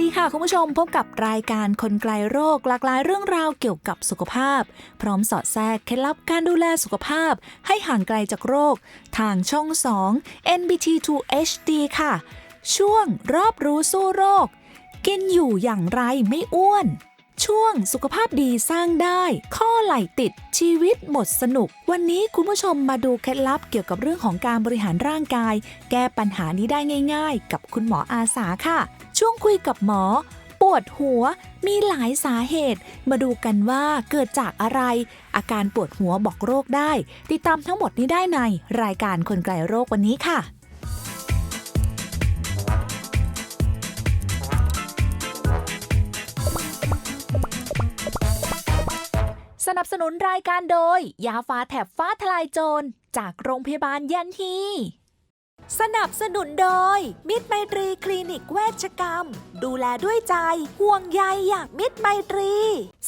ดีค่ะคุณผู้ชมพบกับรายการคนไกลโรคหลากหลายเรื่องราวเกี่ยวกับสุขภาพ พร้อมสอดแทรกเคล็ดลับการดูแลสุขภาพ ให้ห่างไกลจากโรค ทางช่อง 2 NBT2 HD ค่ะ ช่วงรอบรู้สู้โรค กินอยู่อย่างไรไม่อ้วน ช่วงสุขภาพดีสร้างได้ ข้อไหล่ติดชีวิตหมดสนุก วันนี้คุณผู้ชมมาดูเคล็ดลับเกี่ยวกับเรื่องของการบริหารร่างกาย แก้ปัญหานี้ได้ง่าย ๆ กับคุณหมออาสาค่ะ ช่วงคุยกับหมอ ปวดหัวมีหลายสาเหตุ มาดูกันว่าเกิดจากอะไร อาการปวดหัวบอกโรคได้ ติดตามทั้งหมดนี้ได้ในรายการคนไกลโรควันนี้ค่ะ นับสนุนรายการโดย ยาฟ้าแถบฟ้าทลายโจร จากโรงพยาบาลยันฮีสนับสนุนโดย มิตรไมตรีคลินิกเวชกรรม ดูแลด้วยใจ ห่วงใยอย่างมิตรไมตรี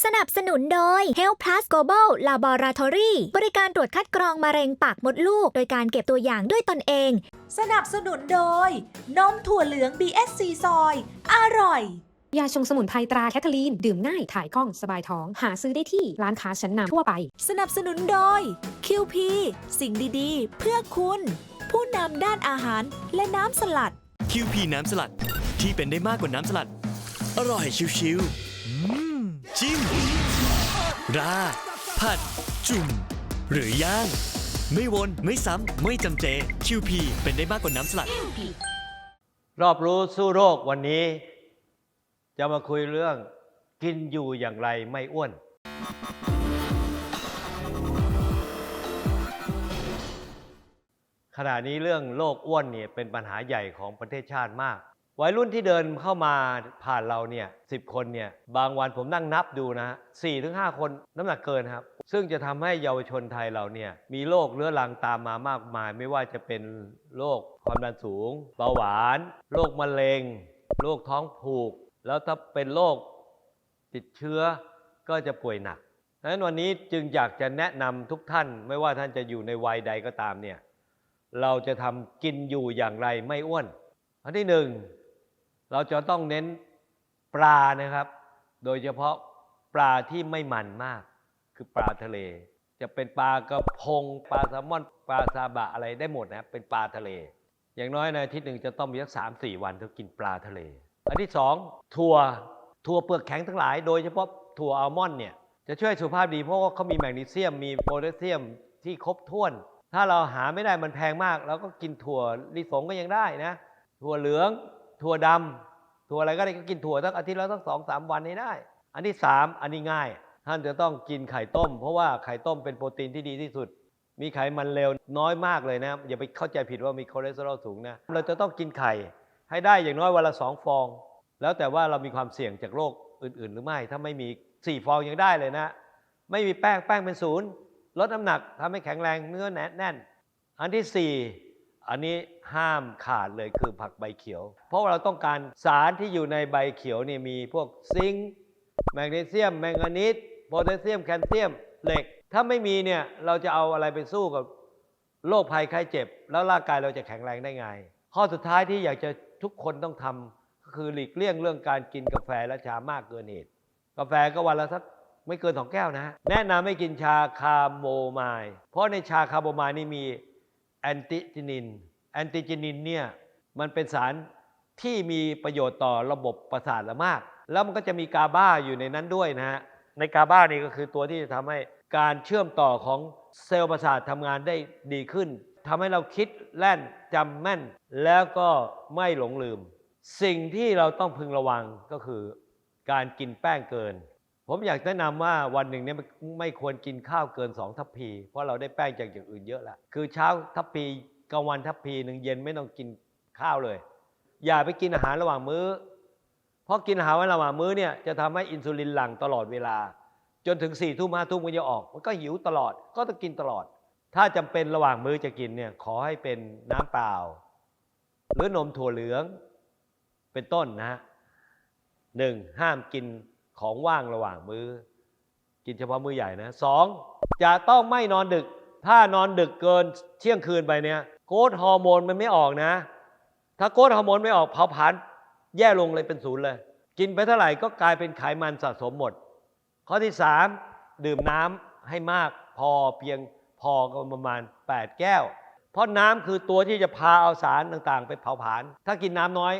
สนับสนุนโดย Health Plus Global Laboratory บริการตรวจคัดกรองมะเร็งปากมดลูก โดยการเก็บตัวอย่างด้วยตนเอง สนับสนุนโดย นมถั่วเหลือง BSC ซอย อร่อย ยาชงสมุนไพรตราแคทเธอรีน ดื่มง่ายถ่ายคล่องสบายท้อง หาซื้อได้ที่ร้านค้าชั้นนำทั่วไป สนับสนุนโดย QP สิ่งดีๆ เพื่อคุณ ผู้นำด้านอาหารและน้ำสลัดคิวพีน้ำสลัดที่เป็นได้มากกว่าน้ำสลัด อร่อยชิวๆอืมจิ้ม ราดผัด จุ่ม หรือย่างไม่วน ไม่ซ้ำ ไม่จำเจคิวพีเป็นได้มากกว่าน้ำสลัด รอบรู้สู้โรควันนี้ จะมาคุยเรื่องกินอยู่อย่างไรไม่อ้วน ขณะนี้เรื่องโรคอ้วนเนี่ยเป็นปัญหาใหญ่ของประเทศชาติมาก วัยรุ่นที่เดินเข้ามาผ่านเราเนี่ยสิคนเนี่ยบางวันผมนั่งนับดูนะสี่ถึงห้าคนน้ำหนักเกินครับ ซึ่งจะทำให้เยาวชนไทยเราเนี่ยมีโรคเรื้อรังตามมามากมาย ไม่ว่าจะเป็นโรคความดันสูง เบาหวาน โรคมะเร็ง โรคท้องผูก แล้วถ้าเป็นโรคติดเชื้อก็จะป่วยหนักดังนั้นวันนี้จึงอยากจะแนะนำทุกท่าน ไม่ว่าท่านจะอยู่ในวัยใดก็ตามเนี่ยเราจะทำกินอยู่อย่างไรไม่อ้วน อันที่หนึ่งเราจะต้องเน้นปลานะครับ โดยเฉพาะปลาที่ไม่มันมาก คือปลาทะเล จะเป็นปลากระพง ปลาแซลมอนปลาซาบะอะไรได้หมดนะครับเป็นปลาทะเล อย่างน้อยในอาทิตย์หนึ่งจะต้องมีสักสามสี่วันต้องกินปลาทะเล อันที่สองถั่วถั่วเปลือกแข็งทั้งหลาย โดยเฉพาะถั่วอัลมอนด์เนี่ยจะช่วยสุขภาพดีเพราะว่าเขามีแมกนีเซียมมีโพแทสเซียมที่ครบถ้วน ถ้าเราหาไม่ได้มันแพงมากเราก็กินถั่วลิสงก็ยังได้นะถั่วเหลือง ถั่วดำถั่วอะไรก็ได้ก็กินถั่วสักอาทิตย์ละสักสองสามวันนี้ได้ อันที่สามอันนี้ง่าย ท่านจะต้องกินไข่ต้ม เพราะว่าไข่ต้มเป็นโปรตีนที่ดีที่สุด มีไขมันเลวน้อยมากเลยนะอย่าไปเข้าใจผิดว่ามีคอเลสเตอรอลสูงนะเราจะต้องกินไข่ ให้ได้อย่างน้อยวันละสองฟอง แล้วแต่ว่าเรามีความเสี่ยงจากโรคอื่น ๆ หรือไม่ ถ้าไม่มีสี่ฟองยังได้เลยนะ ไม่มีแป้งแป้งเป็นศูนย์ลดน้ำหนักทำให้แข็งแรงเนื้อแน่นแน่นอันที่สี่อันนี้ห้ามขาดเลยคือผักใบเขียว เพราะว่าเราต้องการสารที่อยู่ในใบเขียวนี่มีพวกซิงค์แมกนีเซียม แมงกานีสโพแทสเซียมแคลเซียมเหล็ก ถ้าไม่มีเนี่ยเราจะเอาอะไรไปสู้กับโรคภัยไข้เจ็บ แล้วร่างกายเราจะแข็งแรงได้ไง ข้อสุดท้ายที่อยากจะ ทุกคนต้องทำก็คือหลีกเลี่ยงเรื่องการกินกาแฟและชามากเกินเหตุ กาแฟก็วันละสักไม่เกินสองแก้วนะฮะแนะนำให้กินชาคาโมไมล์เพราะในชาคาโมไมล์นี่มีแอนติจินิน แอนติจินินเนี่ยมันเป็นสารที่มีประโยชน์ต่อระบบประสาทละมาก แล้วมันก็จะมีกาบ้าอยู่ในนั้นด้วยนะฮะ ในกาบ้านี่ก็คือตัวที่จะทำให้การเชื่อมต่อของเซลล์ประสาททำงานได้ดีขึ้น ทำให้เราคิดแล่นจำแม่น แล้วก็ไม่หลงลืม สิ่งที่เราต้องพึงระวังก็คือการกินแป้งเกิน ผมอยากแนะนำว่าวันหนึ่งเนี่ยไม่ควรกินข้าวเกิน2ทัพพี เพราะเราได้แป้งจากอย่างอื่นเยอะแล้วคือเช้าทัพพีกลางวันทัพพีหนึ่งเย็นไม่ต้องกินข้าวเลย อย่าไปกินอาหารระหว่างมื้อ เพราะกินอาหารระหว่างมื้อเนี่ยจะทำให้อินซูลินหลั่งตลอดเวลา จนถึง4ี่ทุ่มห้าทุ่มมันจะออก มันก็หิวตลอดก็ต้องกินตลอด ถ้าจำเป็นระหว่างมื้อจะกินเนี่ยขอให้เป็นน้ำเปล่า หรือนมถั่วเหลืองเป็นต้นนะฮะหนึ่งห้ามกินของว่างระหว่างมือ้อ กินเฉพาะมื้อใหญ่นะสองจะต้องไม่นอนดึก ถ้านอนดึกเกินเที่ยงคืนไปเนี่ยโกรทฮอร์โมนมันไม่ออกนะ ถ้าโกรทฮอร์โมนไม่ออกเผาผลาญแย่ลงเลยเป็นศูนย์เลย กินไปเท่าไหร่ก็กลายเป็นไขมันสะสมหมด ข้อที่สามดื่มน้ำให้มากพอเพียง พอก็ประมาณ 8 แก้ว เพราะน้ำคือตัวที่จะพาเอาสารต่างๆ ไปเผาผลาญถ้ากินน้ำน้อย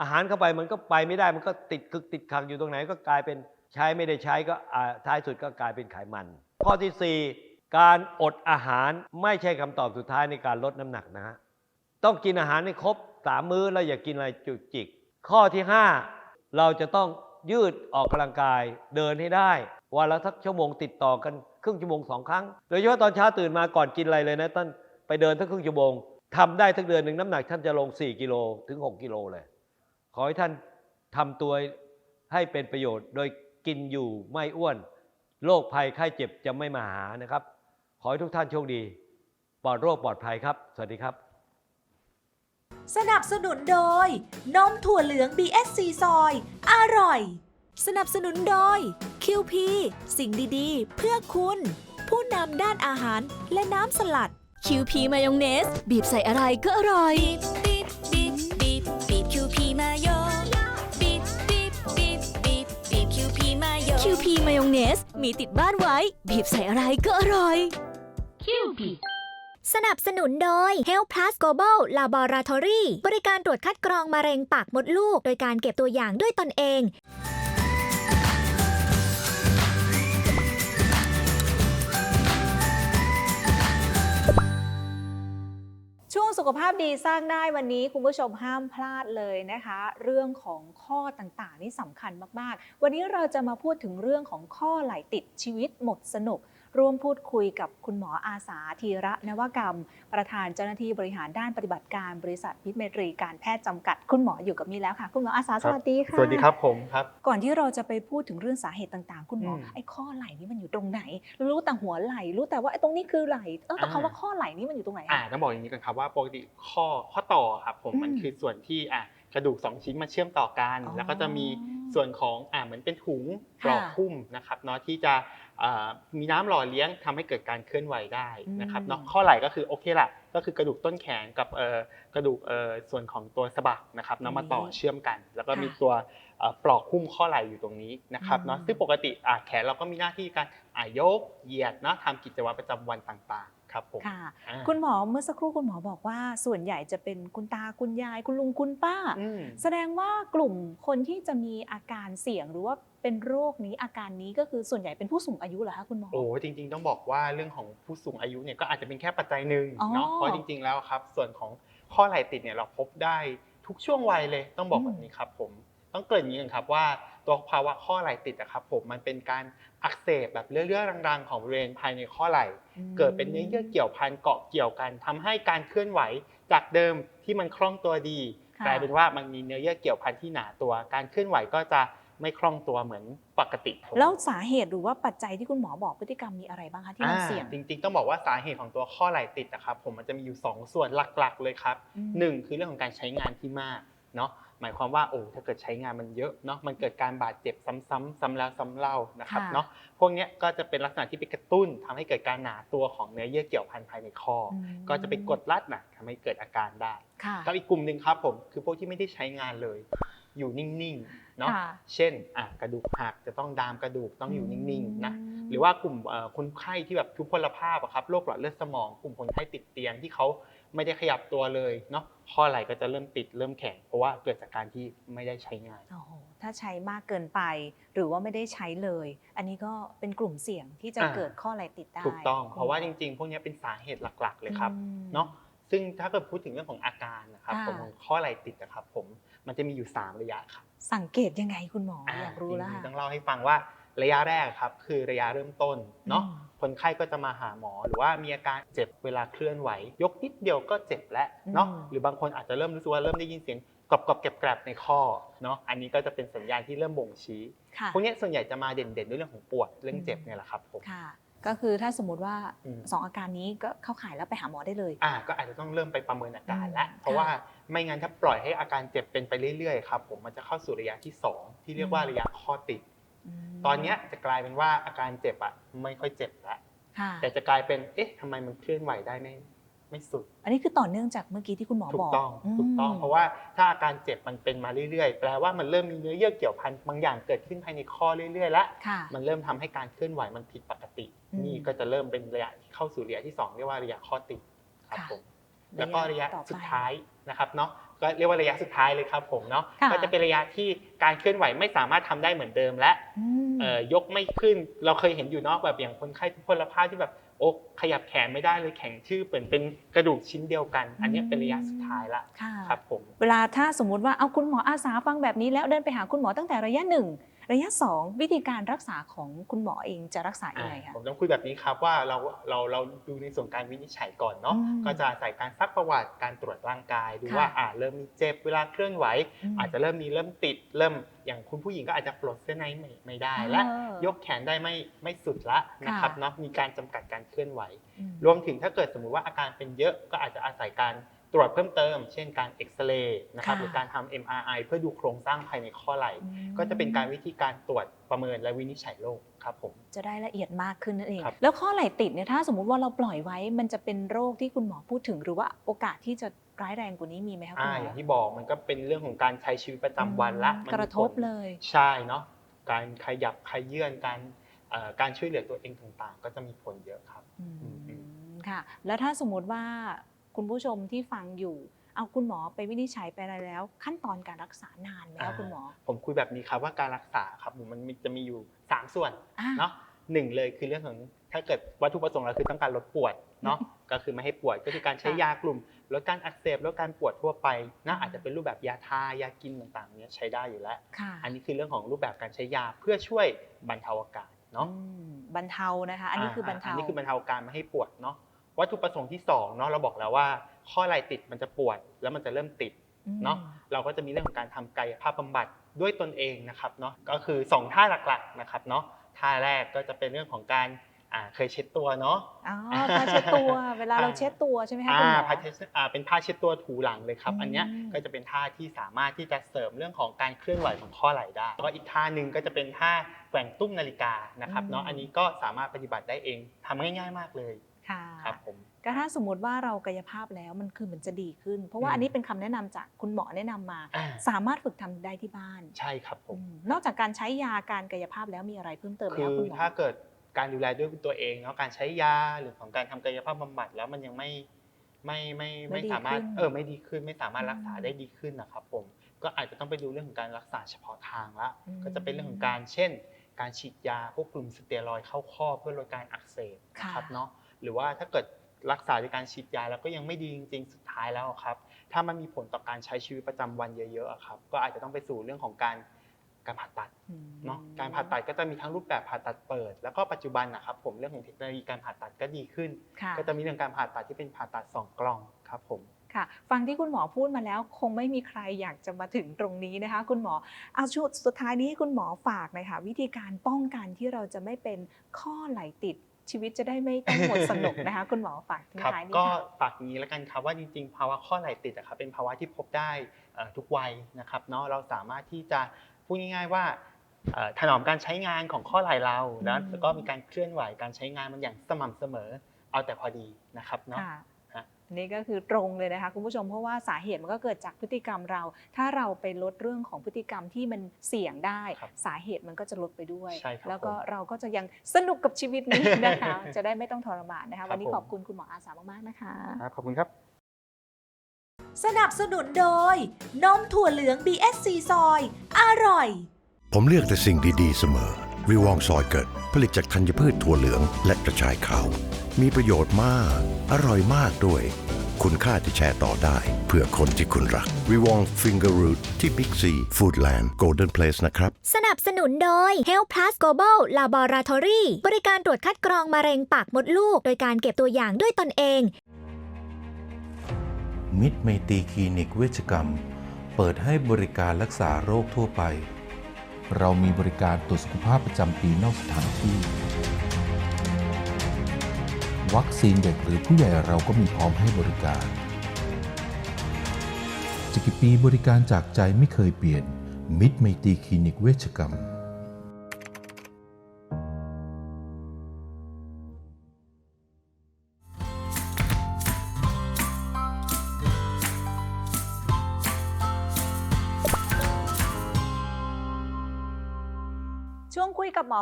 อาหารเข้าไปมันก็ไปไม่ได้มันก็ติดคึกติดขังอยู่ตรงไหนก็กลายเป็นใช้ไม่ได้ใช้ก็อ่าท้ายสุดก็กลายเป็นไขมัน ข้อที่ 4 การอดอาหารไม่ใช่คำตอบสุดท้ายในการลดน้ำหนักนะฮะต้องกินอาหารให้ครบสามมื้อแล้วอย่ากินอะไรจุกจิก ข้อที่ 5 เราจะต้องยืดออกกำลังกายเดินให้ได้ วันละสักชั่วโมงติดต่อกัน ครึ่งชั่วโมงสองครั้ง โดยเฉพาะตอนเช้าตื่นมาก่อนกินอะไรเลยนะท่านไปเดินทั้งครึ่งชั่วโมงทำได้ทั้งเดือนหนึ่งน้ำหนักท่านจะลง 4 กิโลถึง 6 กิโลเลย ขอให้ท่านทำตัวให้เป็นประโยชน์ โดยกินอยู่ไม่อ้วนโรคภัยไข้เจ็บจะไม่มาหานะครับ ขอให้ทุกท่านโชคดี ปลอดโรคปลอดภัยครับ สวัสดีครับ สนับสนุนโดยนมถั่วเหลือง BSC ซอย อร่อย สนับสนุนโดย QP สิ่งดีๆ เพื่อคุณ ผู้นำด้านอาหารและน้ำสลัดคิวพีมายองเนส บีบใส่อะไรก็อร่อย บีบบีบบีบบีบคิวพีมายองบีบบีบบีบบีบบีบคิวพีมายองคิวพีมายองเนส มีติดบ้านไว้ บีบใส่อะไรก็อร่อยคิวพีสนับสนุนโดย Health Plus Global Laboratory บริการตรวจคัดกรองมะเร็งปากมดลูก โดยการเก็บตัวอย่างด้วยตนเอง ช่วงสุขภาพดีสร้างได้วันนี้คุณผู้ชมห้ามพลาดเลยนะคะ เรื่องของข้อต่างๆ นี่สำคัญมากๆ วันนี้เราจะมาพูดถึงเรื่องของข้อไหลติดชีวิตหมดสนุก ร่วมพูดคุยกับคุณหมออาสาธีระนวกรรม ประธานเจ้าหน้าที่บริหารด้านปฏิบัติการบริษัทพิษเมตรีการแพทย์จำกัดคุณหมออยู่กับมีแล้วค่ะ คุณหมออาสาสวัสดีค่ะสวัสดีครับผมครับ ก่อนที่เราจะไปพูดถึงเรื่องสาเหตุต่างๆ คุณหมออมไอ้ข้อไหล่นี่มันอยู่ตรงไหน รู้แต่หัวไหล่รู้แต่ว่าไอ้ตรงนี้คือไหล่เออแต่อ่าคำว่าข้อไหล่นี่มันอยู่ตรงไหนอ่าอะต้องบอกอย่างนี้กันครับว่าปกติข้อข้อต่อครับผมอืมมันคือส่วนที่อะกระดูกสองชิ้นมาเชื่อมต่อกันอ๋อแล้วก็จะมี ส่วนของอ่าเหมือนเป็นถุงปลอกค่ะหุ้มนะครับเนาะที่จะอ่ามีน้ำหล่อเลี้ยงทำให้เกิดการเคลื่อนไหวได้นะครับอืมเนาะข้อไหล่ก็คือโอเคละก็คือกระดูกต้นแขนกับเอ่อกระดูกเอ่อส่วนของตัวสะบักนะครับเนาะมาต่อเชื่อมกัน แล้วก็มีตัวเอ่อปลอกหุ้มข้อไหล่อยู่ตรงนี้นะครับเนาะซึ่งปกติอะแขนเราก็มีหน้าที่การอะยกเหยียดเนาะทำกิจวัตรประจำวันต่างๆ ครับผมค่ะอ่าคุณหมอเมื่อสักครู่คุณหมอบอกว่า ส่วนใหญ่จะเป็นคุณตาคุณยาย คุณลุงคุณป้าอืมแสดงว่ากลุ่มคนที่จะมีอาการเสี่ยงหรือว่าเป็นโรคนี้อาการนี้ก็คือส่วนใหญ่เป็นผู้สูงอายุเหรอคะคุณหมอโอ้จริง ๆ ต้องบอกว่าเรื่องของผู้สูงอายุเนี่ยก็อาจจะเป็นแค่ปัจจัยหนึ่งอ๋อเนาะเพราะจริง ๆแล้วครับ ส่วนของข้อไหล่ติดเนี่ยเราพบได้ทุกช่วงวัยเลยต้องบอกอืมแบบนี้ครับผมต้องเกริ่นอย่างนี้กันครับว่า ตัวภาวะข้อไหล่ติดนะครับผมมันเป็นการอักเสบแบบเรื่อๆรังๆ ของบริเวณภายในข้อไหล่ เกิดเป็นเนื้อเยื่อเกี่ยวพันเกาะเกี่ยวกันทำให้การเคลื่อนไหวจากเดิมที่มันคล่องตัวดีค่ะกลายเป็นว่ามันมีเนื้อเยื่อเกี่ยวพันที่หนาตัว การเคลื่อนไหวก็จะไม่คล่องตัวเหมือนปกติครับแล้วสาเหตุหรือว่าปัจจัยที่คุณหมอบอกพฤติกรรมมีอะไรบ้างคะที่มันอ่าเสี่ยง จริงๆ ต้องบอกว่าสาเหตุของตัวข้อไหล่ติดนะครับผมมันจะมีอยู่ 2 ส่วนหลักๆ เลยครับอืมหนึ่งคือเรื่องของการใช้งานที่มากเนาะ หมายความว่าโอ้ถ้าเกิดใช้งานมันเยอะเนาะมันเกิดการบาดเจ็บซ้ำๆซ้ำแล้วซ้ำเล่านะครับค่ะเนาะพวกเนี้ยก็จะเป็นลักษณะที่ไปกระตุ้นทำให้เกิดการหนาตัวของเนื้อเยื่อเกี่ยวพันภายในข้อออืมก็จะไปกดรัดนะทำให้เกิดอาการได้ค่ะกับอีกกลุ่มหนึ่งครับผมคือพวกที่ไม่ได้ใช้งานเลย อยู่นิ่งๆเนาะค่ะเช่นอะกระดูกหักจะต้องดามกระดูกต้องอยู่นิ่งๆนะอืมหรือว่ากลุ่มเอ่อคนไข้ที่แบบทุพพลภาพอะครับโรคหลอดเลือดสมอง กลุ่มคนไข้ติดเตียงที่เขาไม่ได้ขยับตัวเลยเนาะข้อไหล่ก็จะเริ่มติดเริ่มแข็งเพราะว่าเกิดจากการที่ไม่ได้ใช้งาน โอ้โหถ้าใช้มากเกินไป หรือว่าไม่ได้ใช้เลย อันนี้ก็เป็นกลุ่มเสี่ยงที่จะอ่า เกิดข้อไหล่ติดได้ถูกต้อง เพราะว่าจริงๆ พวกเนี้ยเป็นสาเหตุหลักๆ เลยครับอืม เนาะซึ่งถ้าเกิดพูดถึงเรื่องของอาการนะครับค่ะ ผมของข้อไหล่ติดนะครับผมมันจะมีอยู่ 3 ระยะครับสังเกตยังไงคุณหมออยากรู้แล้วจงค่ะๆต้องเล่าให้ฟังว่า ระยะแรกครับคือระยะเริ่มต้นเนาะอืมคนไข้ก็จะมาหาหมอ หรือว่ามีอาการเจ็บเวลาเคลื่อนไหว ยกนิดเดียวก็เจ็บแล้วเนาะอืมหรือบางคนอาจจะเริ่มรู้สึกว่าเริ่มได้ยินเสียงกรอบกรอบๆแกรบๆในข้อเนาะอันนี้ก็จะเป็นสัญญาณที่เริ่มบ่งชี้ค่ะพวกเนี้ยส่วนใหญ่จะมาเด่นๆด้วยเรื่องของปวดเรื่องเจ็บอืมเนี่ยแหละครับผมค่ะก็คือถ้าสมมติว่าอืมสองอาการนี้ก็เข้าข่ายแล้วไปหาหมอได้เลยอ่าก็อาจจะต้องเริ่มไปประเมินอาการแล้วอืมเพราะว่าไม่งั้นถ้าปล่อยให้อาการเจ็บเป็นไปเรื่อยๆครับผมมันจะเข้าสู่ระยะที่สองที่เรียกว่าระยะข้อติดม ตอนเนี้ยจะกลายเป็นว่าอาการเจ็บอะไม่ค่อยเจ็บแล้วค่ะแต่จะกลายเป็นเอ๊ะทำไมมันเคลื่อนไหวได้ไม่ไม่สุด อันนี้คือต่อเนื่องจากเมื่อกี้ที่คุณหมอถูบอกกต้องถูกต้องมเพราะว่าถ้าอาการเจ็บมันเป็นมาเรื่อยๆ แปลว่ามันเริ่มมีเนื้อเยื่อเกี่ยวพันบางอย่างเกิดขึ้นภายในข้อเรื่อยๆ แล้วค่ะมันเริ่มทำให้การเคลื่อนไหวมันผิดปกติอืมนี่ก็จะเริ่มเป็นระยะที่เข้าสู่ระยะที่สองเรียกว่าระยะข้อติดครับค่ะผมแล้วก็ระยะต่อไปสุดท้ายนะครับเนาะ ก็เรียกว่าระยะสุดท้ายเลยครับผมเนาะค่ะก็จะเป็นระยะที่การเคลื่อนไหวไม่สามารถทำได้เหมือนเดิมและอืมเอ่อยกไม่ขึ้นเราเคยเห็นอยู่เนอกแบบอย่างคนไข้ทุพพลภาพที่แบบโอ้ขยับแขนไม่ได้เลยแข็งชื่อเหมือนเป็นกระดูกชิ้นเดียวกัน อันเนี้ยเป็นระยะสุดท้ายละค่ะครับผมเวลาถ้าสมมุติว่าเอาคุณหมออาสาฟังแบบนี้แล้วเดินไปหาคุณหมอตั้งแต่ระยะหนึ่ง ระยะสองวิธีการรักษาของคุณหมอเองจะรักษายังไงคะผมต้องคุยแบบนี้ครับว่าเราเราเราดูในส่วนการวินิจฉัยก่อนเนาะอืมก็จะอาศัยการซักประวัติการตรวจร่างกายดูค่ะว่าอ่าเริ่มมีเจ็บเวลาเคลื่อนไหวอืมอาจจะเริ่มมีเริ่มติดเริ่มอย่างคุณผู้หญิงก็อาจจะปลดเสื้อในไม่ไม่ได้และเออยกแขนได้ไม่ไม่สุดละนะครับค่ะเนาะมีการจำกัดการเคลื่อนไหวอืมรวมถึงถ้าเกิดสมมุติว่าอาการเป็นเยอะก็อาจจะอาศัยการต รวจเพิ่มเติม เช่นการเอ็กซเรย์นะครับค่ะหรือการทำ MRI เพื่อดูโครงสร้างภายในข้อไหล่อืมก็จะเป็นการวิธีการตรวจประเมินและวินิจฉัยโรคครับผมจะได้ละเอียดมากขึ้นนั่นเองครับแล้วข้อไหล่ติดเนี่ยถ้าสมมุติว่าเราปล่อยไว้ มันจะเป็นโรคที่คุณหมอพูดถึง หรือว่าโอกาสที่จะร้ายแรงกว่านี้มีไหมคะคุณอ่าหมออย่างที่บอกมันก็เป็นเรื่องของการใช้ชีวิตประจำวันละอืมมันกระทบมีผเลยใช่เนาะการขยับขยื่นการเอ่อการช่วยเหลือตัวเองต่างๆ ก็จะมีผลเยอะครับอืมอืมค่ะแล้วถ้าสมมติว่า คุณผู้ชมที่ฟังอยู่ เอาคุณหมอไปวินิจฉัยไปอะไรแล้ว ขั้นตอนการรักษานานไหมคะคุณหมอ ผมคุยแบบนี้ครับว่าการรักษาครับมันมีจะมีอยู่ 3 ส่วนอ่าเนาะหนึ่งเลยคือเรื่องของถ้าเกิดวัตถุประสงค์เราคือต้องการลดปวดเนาะก็คือไม่ให้ปวดก็คือการใช้ค่ะยากลุ่มลดการอักเสบลดการปวดทั่วไปนะอาจจะเป็นรูปแบบยาทายากินต่างๆเนี้ยใช้ได้อยู่แล้วค่ะอันนี้คือเรื่องของรูปแบบการใช้ยาเพื่อช่วยบรรเทาอาการเนาะอืมบรรเทานะคะ อันนี้คือบรรเทาอันนี้คือบรรเทาอาการไม่ให้ปวดเนาะ วัตถุประสงค์ที่สองเนาะเราบอกแล้วว่า ข้อไหล่ติดมันจะปวดแล้วมันจะเริ่มติดเนาะเราก็จะมีเรื่องของการทำกายภาพบำบัดด้วยตนเองนะครับเนาะก็คือ 2 ท่าหลักๆนะครับเนาะท่าแรกก็จะเป็นเรื่องของการอ่าเคยเช็ดตัวเนาะอ๋อผ้าเช็ดตัวเวลาเราเช็ดตัวใช่ไหมคะอ่าคุณหมอผ้าเช็ดอ่าเป็นผ้าเช็ดตัวถูหลังเลยครับอืมอันเนี้ยก็จะเป็นท่าที่สามารถที่จะเสริมเรื่องของการเคลื่อนไหวของข้อไหล่ได้แล้วก็อีกท่าหนึ่งก็จะเป็นท่าแกว่งตุ้มนาฬิกานะครับเนาะอันนี้ก็สามารถปฏิบัติได้เองทำง่าย ๆ มากเลย ค่ะครับผมก็ถ้าสมมติว่าเรากายภาพแล้วมันคือมันจะดีขึ้น เพราะว่าอืมอันนี้เป็นคำแนะนำจากคุณหมอแนะนำมาอ่าสามารถฝึกทำได้ที่บ้าน ใช่ครับผมอืมนอกจากการใช้ยาการกายภาพแล้วมีอะไรเพิ่มเติมไหมคืคะอคุณหมอถ้าเกิดการดูแลด้วยตัวเองเนาะการใช้ยาหรือของการทำกายภาพบำบัดแล้วมันยังไม่ไม่ไม่ไม่สามารถเออไม่ดีขึ้นไม่สามารถรักษาได้ดีขึ้นนะครับผมก็อาจจะต้องไปดูเรื่องของการรักษาเฉพาะทางละอืมก็จะเป็นเรื่องของการเช่น การฉีดยาพวกกลุ่มสเตียรอยด์เข้าข้อเพื่อลดการอักเสบนะครับเนาะ หรือว่าถ้าเกิดรักษาด้วยการฉีดยาแล้วก็ยังไม่ดีจริงๆสุดท้ายแล้วอะครับ ถ้ามันมีผลต่อการใช้ชีวิตประจำวันเยอะๆอะครับ ก็อาจจะต้องไปสู่เรื่องของการการผ่าตัดอืมเนาะการผ่าตัดก็จะมีทั้งรูปแบบผ่าตัดเปิด แล้วก็ปัจจุบันนะครับผมเรื่องของเทคโนโลยีการผ่าตัดก็ดีขึ้นค่ะก็จะมีเรื่องการผ่าตัดที่เป็นผ่าตัดสองกล่องครับผมค่ะฟังที่คุณหมอพูดมาแล้วคงไม่มีใครอยากจะมาถึงตรงนี้นะคะ คุณหมอเอาช่วงสุดท้ายนี้ให้คุณหมอฝากหน่อยค่ะวิธีการป้องกันที่เราจะไม่เป็นข้อไหลติด ชีวิตจะได้ไม่ต้องหมดสนุกนะคะ คุณหมอฝากทิ้งครับท้ายนี้ก็ค่ะฝากอย่างนี้แล้วกันครับว่าจริงๆ ภาวะข้อไหล่ติดอะครับเป็นภาวะที่พบได้เอ่อทุกวัยนะครับเนาะเราสามารถที่จะพูดง่าย ๆ ว่าเอ่อถนอมการใช้งานของข้อไหล่เรานะอืมแล้วก็มีการเคลื่อนไหวการใช้งานมันอย่างสม่ำเสมอเอาแต่พอดีนะครับเนาะค่ะฮะอั นนี่ก็คือตรงเลยนะคะคุณผู้ชมเพราะว่าสาเหตุมันก็เกิดจากพฤติกรรมเรา ถ้าเราไปลดเรื่องของพฤติกรรมที่มันเสี่ยงได้ ครับสาเหตุมันก็จะลดไปด้วย ใช่ครับแล้วก็ผมเราก็จะยังสนุกกับชีวิตนี้นะคะ จะได้ไม่ต้องทรมานนะคะวันนี้ผม ขอบคุณคุณหมออาสามากๆนะคะ ครับขอบคุณครับ สนับสนุนโดย นมถั่วเหลือง BSC ซอย อร่อย ผมเลือกแต่สิ่งดี ๆ เสมอ วิวองซอยเกิด ผลิตจากธัญพืชถั่วเหลืองและกระชายขาว มีประโยชน์มาก อร่อยมากด้วย คุณค่าที่แชร์ต่อได้ เพื่อคนที่คุณรัก Rewong Finger Root ที่ Big C Foodland Golden Place นะครับ สนับสนุนโดย Health Plus Global Laboratory บริการตรวจคัดกรองมะเร็งปากมดลูก โดยการเก็บตัวอย่างด้วยตนเอง มิตรไมตรีคลินิกเวชกรรม เปิดให้บริการรักษาโรคทั่วไป เรามีบริการตรวจสุขภาพประจำปีนอกสถานที่ วัคซีนเด็กหรือผู้ใหญ่เราก็มีพร้อมให้บริการจะกี่ปีบริการจากใจไม่เคยเปลี่ยน มิตรไมตรีคลินิกเวชกรรม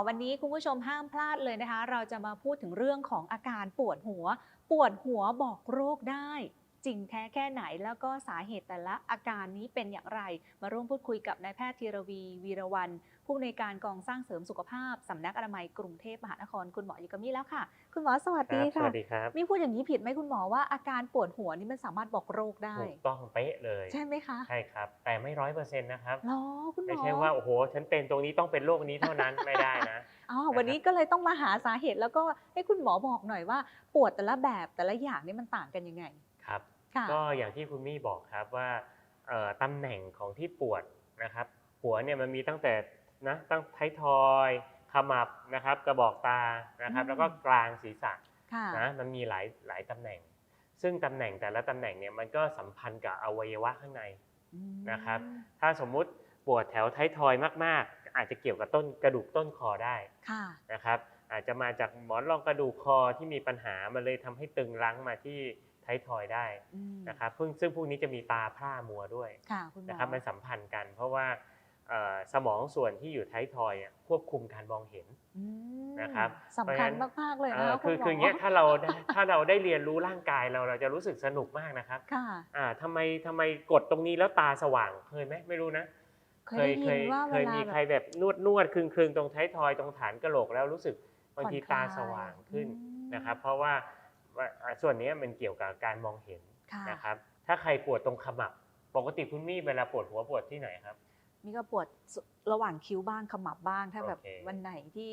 วันนี้คุณผู้ชมห้ามพลาดเลยนะคะ เราจะมาพูดถึงเรื่องของอาการปวดหัว ปวดหัวบอกโรคได้ จริงแท้แค่ไหน แล้วก็สาเหตุแต่ละอาการนี้เป็นอย่างไร มาร่วมพูดคุยกับนายแพทย์ธีรวีวีรวันผู้อำนวยการกองสร้างเสริมสุขภาพสำนักอนามัยกรุงเทพมหานครคุณหมออยู่กับมี่แล้วค่ะ คุณหมอสวัสดีสค่ะวัสดีครับมีพูดอย่างนี้ผิดไหมคุณหมอว่าอาการปวดหัวนี่มันสามารถบอกโรคได้ถูกต้องเป๊ะเลย ใช่ไหมคะใช่ครับ แต่ไม่ร้อยเปอร์เซ็นต์นะครับหรอคุณหมอไม่ใช่ว่าโอ้โหฉันเป็นตรงนี้ต้องเป็นโรคนี้เท่านั้นไม่ได้นะอ๋อวันนี้ก็เลยต้องมาหาสาเหตุแล้วก็ให้คุณหมอบอกหน่อยว่า ปวดแต่ละแบบแต่ละอย่างนี่มันต่างกันยังไง ครับค่ะก็อย่างที่คุณมี่บอกครับว่าเอ่อตำแหน่งของที่ปวดนะครับหัวเนี่ยมันมีตั้งแต่นะตั้งท้ายทอยขมับนะครับกระบอกตานะครับอืมแล้วก็กลางศีรษะค่ะนะมันมีหลายหลายตำแหน่ง ซึ่งตำแหน่งแต่ละตำแหน่งเนี่ยมันก็สัมพันธ์กับอวัยวะข้างในอืมนะครับ ถ้าสมมุติปวดแถวท้ายทอยมาก ๆ อาจจะเกี่ยวกับต้นกระดูกต้นคอได้ค่ะนะครับ อาจจะมาจากหมอนรองกระดูกคอที่มีปัญหามันเลยทำให้ตึงรั้งมาที่ ท้ายทอยได้อืมนะครับซึ่งซึ่งพวกนี้จะมีตาพร่ามัวด้วยค่ะคุณหมอนะครับมันสัมพันธ์กัน เพราะว่าเอ่อสมองส่วนที่อยู่ท้ายทอยอะควบคุมการมองเห็นอืมนะครับสำคัญเพราะฉะนั้นมากๆเลยเอ่นะอคะคือณหมคืออย่างเงี้ยถ้าเราได้ถ้าเราได้เรียนรู้ร่างกายเราเราจะรู้สึกสนุกมากนะครับค่ะอ่าทำไมทำไมกดตรงนี้แล้วตาสว่างเคยไหมไม่รู้นะเคยได้ยินว่าเคเวยลามีแบบใครแบบนวดนวดคลึงคลึงตรงท้ายทอยตรงฐานกระโหลกแล้วรู้สึกบางทีผ่อนคลาตายสว่างขึ้นอืมนะครับ เพราะว่า ว่าอ่าส่วนนี้มันเกี่ยวกับการมองเห็นค่ะนะครับ ถ้าใครปวดตรงขมับ ปกติคุณมี่เวลาปวดหัวปวดที่ไหนครับ มีก็ปวดสระหว่างคิ้วบ้างขมับบ้างถ้าแบบโอเควันไหนที่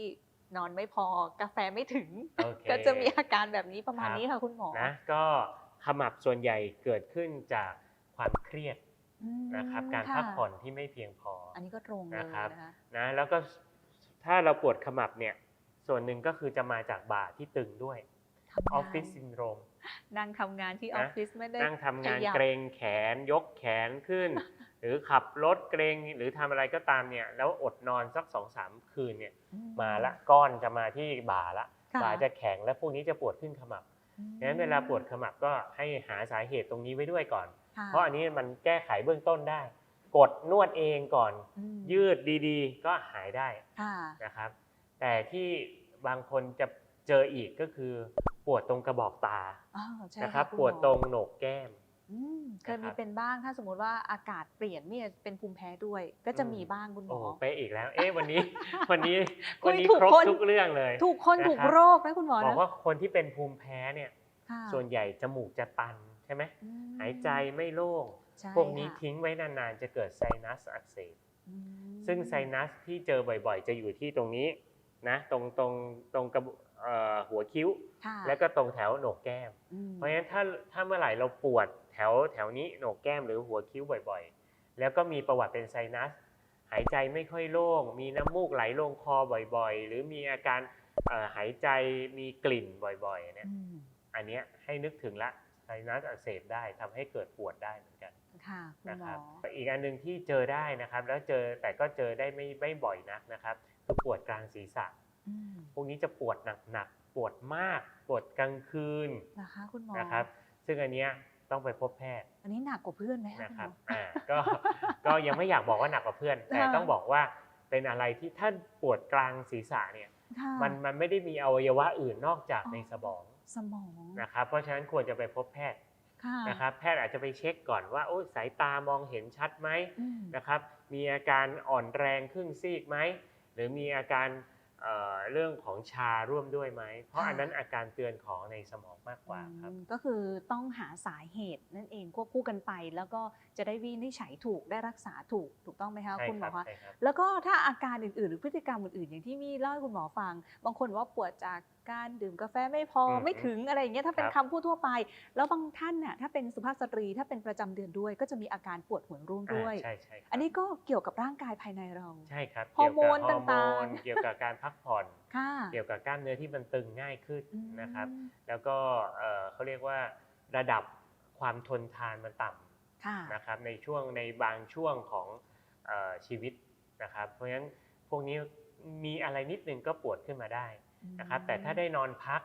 นอนไม่พอกาแฟไม่ถึงโอเคก็จะมีอาการแบบนี้ประมาณครับนี้ค่ะคุณหมอนะก็ขมับส่วนใหญ่เกิดขึ้นจากความเครียดอืมนะครับการค่ะพักผ่อนที่ไม่เพียงพอ อันนี้ก็ตรงเลยนะครับนะคะนะแล้วก็ถ้าเราปวดขมับเนี่ยส่วนหนึ่งก็คือจะมาจากบ่าที่ตึงด้วย ทำงานออฟฟิศซินโดรมนั่งทำงานที่อนะอฟฟิศไม่ได้นั่งทำงานขยับเกรงแขนยกแขนขึ้น หรือขับรถเกรงหรือทำอะไรก็ตามเนี่ย แล้วอดนอนสักสองสามคืนเนี่ยอืมาละก้อนจะมาที่บ่าละค่ะบ่าจะแข็งและพวกนี้จะปวดขึ้นขมับอืมงั้นเวลาปวดขมับก็ให้หาสาเหตุตรงนี้ไว้ด้วยก่อนค่เพราะอันนี้มันแก้ไขเบื้องต้นได้ กดนวดเองก่อนอืมยืดดีๆ ก็หายได้ค่ะนะครับ แต่ที่บางคนจะ เจออีกก็คือปวดตรงกระบอกตาอ๋อใช่นะครับณหมอปวดตรงโหนกแก้ม อืมเคยนะคมีรับ เป็นบ้างถ้าสมมติว่าอากาศเปลี่ยนเนี่ยเป็นภูมิแพ้ด้วย ก็จะมีบ้างคุณหมโอ้อไปอีกแล้ว เอ๊ะวันนี้ วันนี้คุยวันนี้ถูกครบคน ทุกเรื่องเลย ถูกคนนะถูกรับโรคนะคุณหมอบอกนะว่าคนที่เป็นภูมิแพ้เนี่ย ค่ะส่วนใหญ่จมูกจะตันใช่ไหมอืมหายใจไม่โล่ง ใช่พวกนี้ค่ะทิ้งไว้นานๆ จะเกิดไซนัสอักเสบ อืมซึ่งไซนัสที่เจอบ่อยๆ จะอยู่ที่ตรงนี้นะ ตรงตรงตรงกระบุเอ่อ หัวคิ้วค่ะแล้วก็ตรงแถวโหนกแก้มอืมเพราะฉะนั้นถ้าถ้าเมื่อไหร่เราปวดแถวแถวนี้โหนกแก้มหรือหัวคิ้วบ่อยๆ แล้วก็มีประวัติเป็นไซนัส หายใจไม่ค่อยโล่ง มีน้ำมูกไหลลงคอบ่อยๆ หรือมีอาการเอ่อหายใจมีกลิ่นบ่อยๆเนี่ยอืมอันเนี้ยให้นึกถึงละไซนัสอักเสบได้ทำให้เกิดปวดได้เหมือนกันค่ะคุณนะหมครัอบอีกอันหนึ่งที่เจอได้นะครับ แล้วเจอแต่ก็เจอได้ไม่ไม่บ่อยนักนะครับคือปวดกลางศีรษะอืม พวกนี้จะปวดหนักๆ ปวดมาก ปวดกลางคืนนะคะคุณหมอนะครับ ซึ่งอันเนี้ยต้องไปพบแพทย์ อันนี้หนักกว่าเพื่อนไหมคะนะณครับหมออ่าก็ก็ยังไม่อยากบอกว่าหนักกว่าเพื่อน แต่ค่ะต้องบอกว่าเป็นอะไรที่ถ้าปวดกลางศีรษะเนี่ยค่ะมันมันไม่ได้มีอวัยวะอื่นนอกจากในสมองสมองนะครับ เพราะฉะนั้นควรจะไปพบแพทย์ค่ะนะครับแพทย์อาจจะไปเช็คก่อนว่าโอ้ยสายตามองเห็นชัดไหมอืมนะครับ มีอาการอ่อนแรงครึ่งซีกไหมหรือมีอาการ เอ่อเรื่องของชาร่วมด้วยไหม เพราะค่ะอันนั้นอาการเตือนของในสมองมากกว่าครับอืมก็คือต้องหาสาเหตุนั่นเองควบคู่กันไป แล้วก็จะได้วินิจฉัยถูกได้รักษาถูกถูกต้องไหมคะใช่คุณหมอครัคะบใช่ครับแล้วก็ถ้าอาการอื่นๆ หรือพฤติกรรมอื่นๆ อย่างที่มี่เล่าให้คุณหมอฟัง บางคนว่าปวดจากการดื่มกาแฟไม่พออืมไม่ถึงอะไรอย่างเงี้ยถ้าเป็นครับคำพูดทั่วไป แล้วบางท่านน่ะถ้าเป็นสุภาพสตรีถ้าเป็นประจำเดือนด้วยก็จะมีอาการปวดหัวร่วงด้วย อ่าใช่ใช่ครับอันนี้ก็เกี่ยวกับร่างกายภายในเรา ใช่ครับฮอร์โมนเกี่ยวกับฮอร์โมต่างนๆเกี่ยวกับการพักผ่อน ค่ะเกี่ยวกับกล้ามเนื้อที่มันตึงง่ายขึ้นอืมนะครับแล้วก็เอ่อเขาเรียกว่าระดับความทนทานมันต่ำค่ะนะครับในช่วงในบางช่วงของเออชีวิตนะครับ เพราะฉะนั้นพวกนี้มีอะไรนิดนึงก็ปวดขึ้นมาได้ นะครับแต่ถ้าได้นอนพัก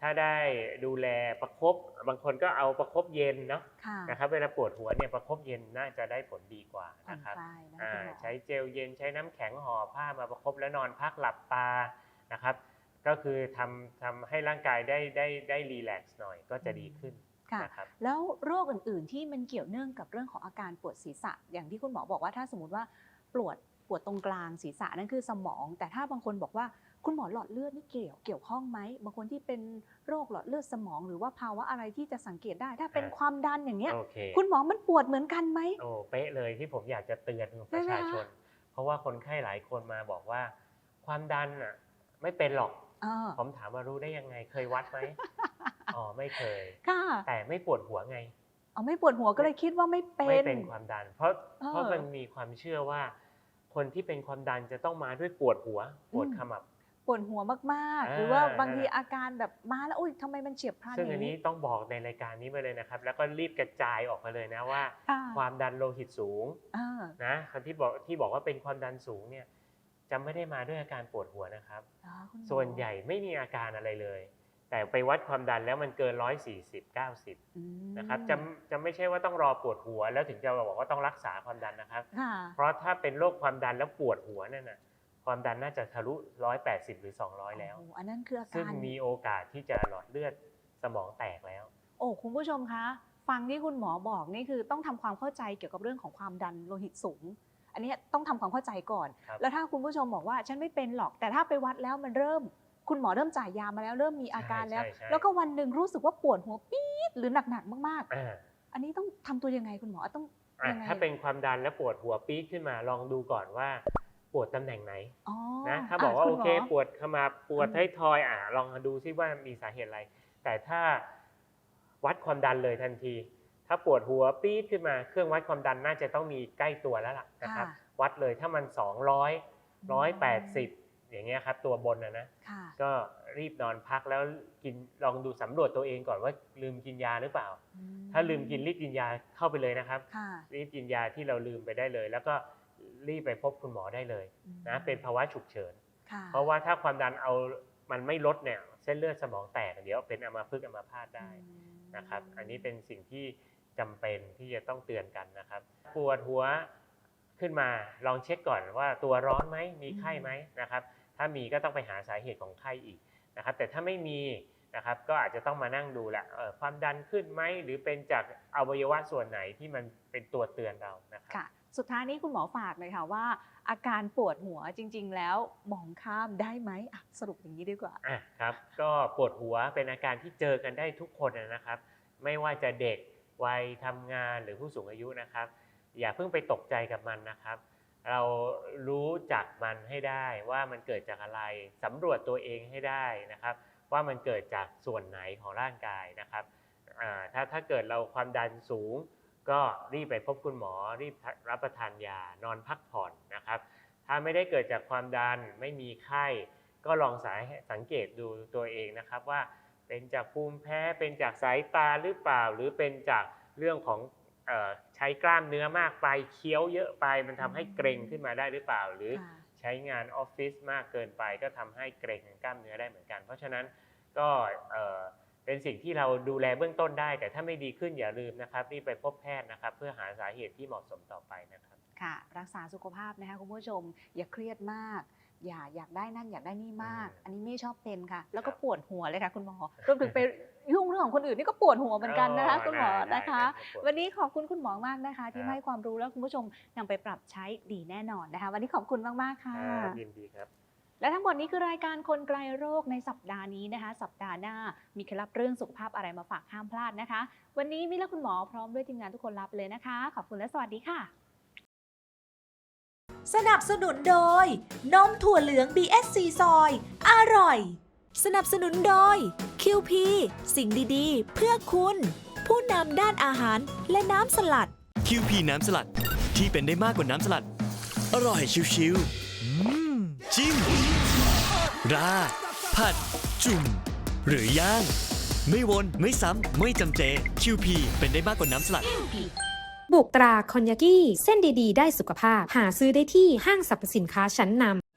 ถ้าได้ดูแลประคบบางคนก็เอาประคบเย็นเนาะค่ะนะครับเวลาปวดหัวเนี่ยประคบเย็นน่าจะได้ผลดีกว่าผ่อนนะครับคลายนะอ่าคุณหมอใช้เจลเย็นใช้น้ำแข็งห่อผ้ามาประคบแล้วนอนพักหลับตานะครับ ก็คือทำทำให้ร่างกายได้ได้ได้รีแลกซ์หน่อยก็จะดีขึ้นค่ะนะครับแล้วโรคอื่นๆที่มันเกี่ยวเนื่องกับเรื่องของอาการปวดศีรษะ อย่างที่คุณหมอบอกว่าถ้าสมมติว่าปวดปวดตรงกลางศีรษะนั่นคือสมอง แต่ถ้าบางคนบอกว่า คุณหมอหลอดเลือดนี่เกี่ยวเกี่ยวข้องไหมบางคนที่เป็นโรคหลอดเลือดสมอง หรือว่าภาวะอะไรที่จะสังเกตได้ ถ้าเป็นอ่าความดันอย่างเงี้ย โอเคคุณหมอมันปวดเหมือนกันไหม โอ้เป๊ะเลยที่ผมอยากจะเตือนประชาชน เพราะว่าคนไข้หลายคนมาบอกว่า ความดันอะไม่เป็นหรอกเออผมถามว่ารู้ได้ยังไงเคยวัดไหม อ๋อไม่เคย ค่ะแต่ไม่ปวดหัวไง เอาไม่ปวดหัวก็เลยคิดว่าไม่เป็นไม่เป็นความดัน เพราะเออเพราะมันมีความเชื่อว่า คนที่เป็นความดันจะต้องมาด้วยปวดหัว ปวดอืม ขมับ ปวดหัวมากๆอ่าหรือว่าบางนั่นทีแหละอาการแบบมาแล้วอุ้ยทำไมมันเฉียบพลันซึ่งออัย่านงนี้นี้ต้องบอกในรายการนี้ไปเลยนะครับ แล้วก็รีบกระจายออกมาเลยนะว่าค่ะความดันโลหิตสูงอ่านะคนที่บอกที่บอกว่าเป็นความดันสูงเนี่ยจะไม่ได้มาด้วยอาการปวดหัวนะครับอ๋อคุณมอส่วนใหญ่ไม่มีอาการอะไรเลย แต่ไปวัดความดันแล้วมันเกิน 140 90อืมนะครับจะจะไม่ใช่ว่าต้องรอปวดหัว แล้วถึงจะบอกว่าต้องรักษาความดันนะครับค่ะเพราะถ้าเป็นโรคความดันแล้วปวดหัวนั่นน่ะ ความดันน่าจะทะลุ 180 หรือ 200 แล้วโอ้อันนั้นคืออาซึ่งการมีโอกาสที่จะหลอดเลือดสมองแตกแล้ว โอ้คุณผู้ชมคะ ฟังที่คุณหมอบอกนี่คือต้องทำความเข้าใจเกี่ยวกับเรื่องของความดันโลหิตสูง อันนี้ต้องทำความเข้าใจก่อนครับแล้วถ้าคุณผู้ชมบอกว่าฉันไม่เป็นหรอก แต่ถ้าไปวัดแล้วมันเริ่ม คุณหมอเริ่มจ่ายยามาแล้วเริ่มมีอาการแล้วใช่ใช่แล้วก็วันหนึ่งรู้สึกว่าปวดหัวปี๊ดหรือหนักๆมากอ่าๆอันนี้ต้องทำตัวยังไงคุณหมอต้องอะยังไงถ้าเป็นความดันแล้วปวดหัวปี๊ดขึ้นมาลองดูก่อนว่าป วดตำแหน่งไหนอ๋อนะถ้าบอกว่าะโอณหมเค ปวดขมับปวดอืมท้ายทอยอะลองดูซิว่ามีสาเหตุอะไร แต่ถ้าวัดความดันเลยทันที ถ้าปวดหัวปี๊ดขึ้นมาเครื่องวัดความดันน่าจะต้องมีใกล้ตัวแล้วล่ะนะครับค่ะวัดเลยถ้ามัน 200 180 อย่างเงี้ยครับ ตัวบนนะนะค่ะก็รีบนอนพักแล้วกินลองดูสำรวจตัวเองก่อนว่าลืมกินยาหรือเปล่า ถ้าลืมกินรีบกินยาเข้าไปเลยนะครับค่ะรีบกินยาที่เราลืมไปได้เลย แล้วก็ รีบไปพบคุณหมอได้เลยนะเป็นภาวะฉุกเฉินค่ะเพราะว่าถ้าความดันเอามันไม่ลดเนี่ยเส้นเลือดสมองแตกเดี๋ยวเป็นอัมพฤกษ์อัมพาตได้นะครับ อันนี้เป็นสิ่งที่จำเป็นที่จะต้องเตือนกันนะครับ ปวดหัวขึ้นมาลองเช็คก่อนว่าตัวร้อนไหมมีไข้ไหมนะครับ ถ้ามีก็ต้องไปหาสาเหตุของไข้อีกนะครับ แต่ถ้าไม่มีนะครับก็อาจจะต้องมานั่งดูแหละเอ่อความดันขึ้นไหมหรือเป็นจากอวัยวะส่วนไหนที่มันเป็นตัวเตือนเรานะครับค่ะ สุดท้ายนี้คุณหมอฝากเลยค่ะว่า อาการปวดหัวจริง ๆ แล้วมองข้ามได้ไหมสรุปอย่างนี้ดีกว่าอะครับ ก็ปวดหัวเป็นอาการที่เจอกันได้ทุกคนนะครับ ไม่ว่าจะเด็กวัยทำงานหรือผู้สูงอายุนะครับ อย่าเพิ่งไปตกใจกับมันนะครับ เรารู้จักมันให้ได้ว่ามันเกิดจากอะไรสำรวจตัวเองให้ได้นะครับ ว่ามันเกิดจากส่วนไหนของร่างกายนะครับถ้าถ้าเกิดเราความดันสูง ก็รีบไปพบคุณหมอ รีบรับประทานยานอนพักผ่อนนะครับ ถ้าไม่ได้เกิดจากความดันไม่มีไข้ ก็ลองสายสังเกตดูตัวเองนะครับว่าเป็นจากภูมิแพ้เป็นจากสายตาหรือเปล่า หรือเป็นจากเรื่องของออใช้กล้ามเนื้อมากไปเคี้ยวเยอะไป มันทำให้เกร็งขึ้นมาได้หรือเปล่า หรือใช้งานออฟฟิศมากเกินไป ก็ทำให้เกร็งกล้ามเนื้อได้เหมือนกัน เพราะฉะนั้นก็ เอ่อเป็นสิ่งที่เราดูแลเบื้องต้นได้ แต่ถ้าไม่ดีขึ้นอย่าลืมนะครับรีบไปพบแพทย์นะครับ เพื่อหาสาเหตุที่เหมาะสมต่อไปนะครับค่ะ รักษาสุขภาพนะคะคุณผู้ชม อย่าเครียดมาก อย่าอยากได้นั่นอยากได้นี่มากอืมอันนี้ไม่ชอบเป็นค่ะ แล้วก็ครับปวดหัวเลยค่ะคุณหมอรวมถึงไปยุ่งเรื่องของคนอื่นนี่ก็ปวดหัวเหมือนกันนะคะอ๋อคุณหมอได้ได้นะคะได้ครับวันนี้ขอบคุณคุณหมอมากนะคะ ที่ครับมาให้ความรู้แล้วคุณผู้ชมนำไปปรับใช้ดีแน่นอนนะคะ วันนี้ขอบคุณมากๆค่ะครับยินดีครับ และทั้งหมดนี้คือรายการคนไกลโรคในสัปดาห์นี้นะคะ สัปดาห์หน้ามีเคล็ดลับเรื่องสุขภาพอะไรมาฝากห้ามพลาดนะคะ วันนี้มิและคุณหมอพร้อมด้วยทีมงานทุกคนลาไปเลยนะคะ ขอบคุณและสวัสดีค่ะ สนับสนุนโดย นมถั่วเหลือง BSC ซอย อร่อย สนับสนุนโดย QP สิ่งดีๆ เพื่อคุณ ผู้นำด้านอาหารและน้ำสลัดคิวพีน้ำสลัดที่เป็นได้มากกว่าน้ำสลัด อร่อยชิวๆอืม จิ้ม รา ผัด จุ่ม หรือย่างไม่วน ไม่ซ้ำ ไม่จำเจคิวพีเป็นได้มากกว่าน้ำสลัด บุกตราคอนยากิเส้นดีๆ ได้สุขภาพ หาซื้อได้ที่ห้างสรรพสินค้าชั้นนำ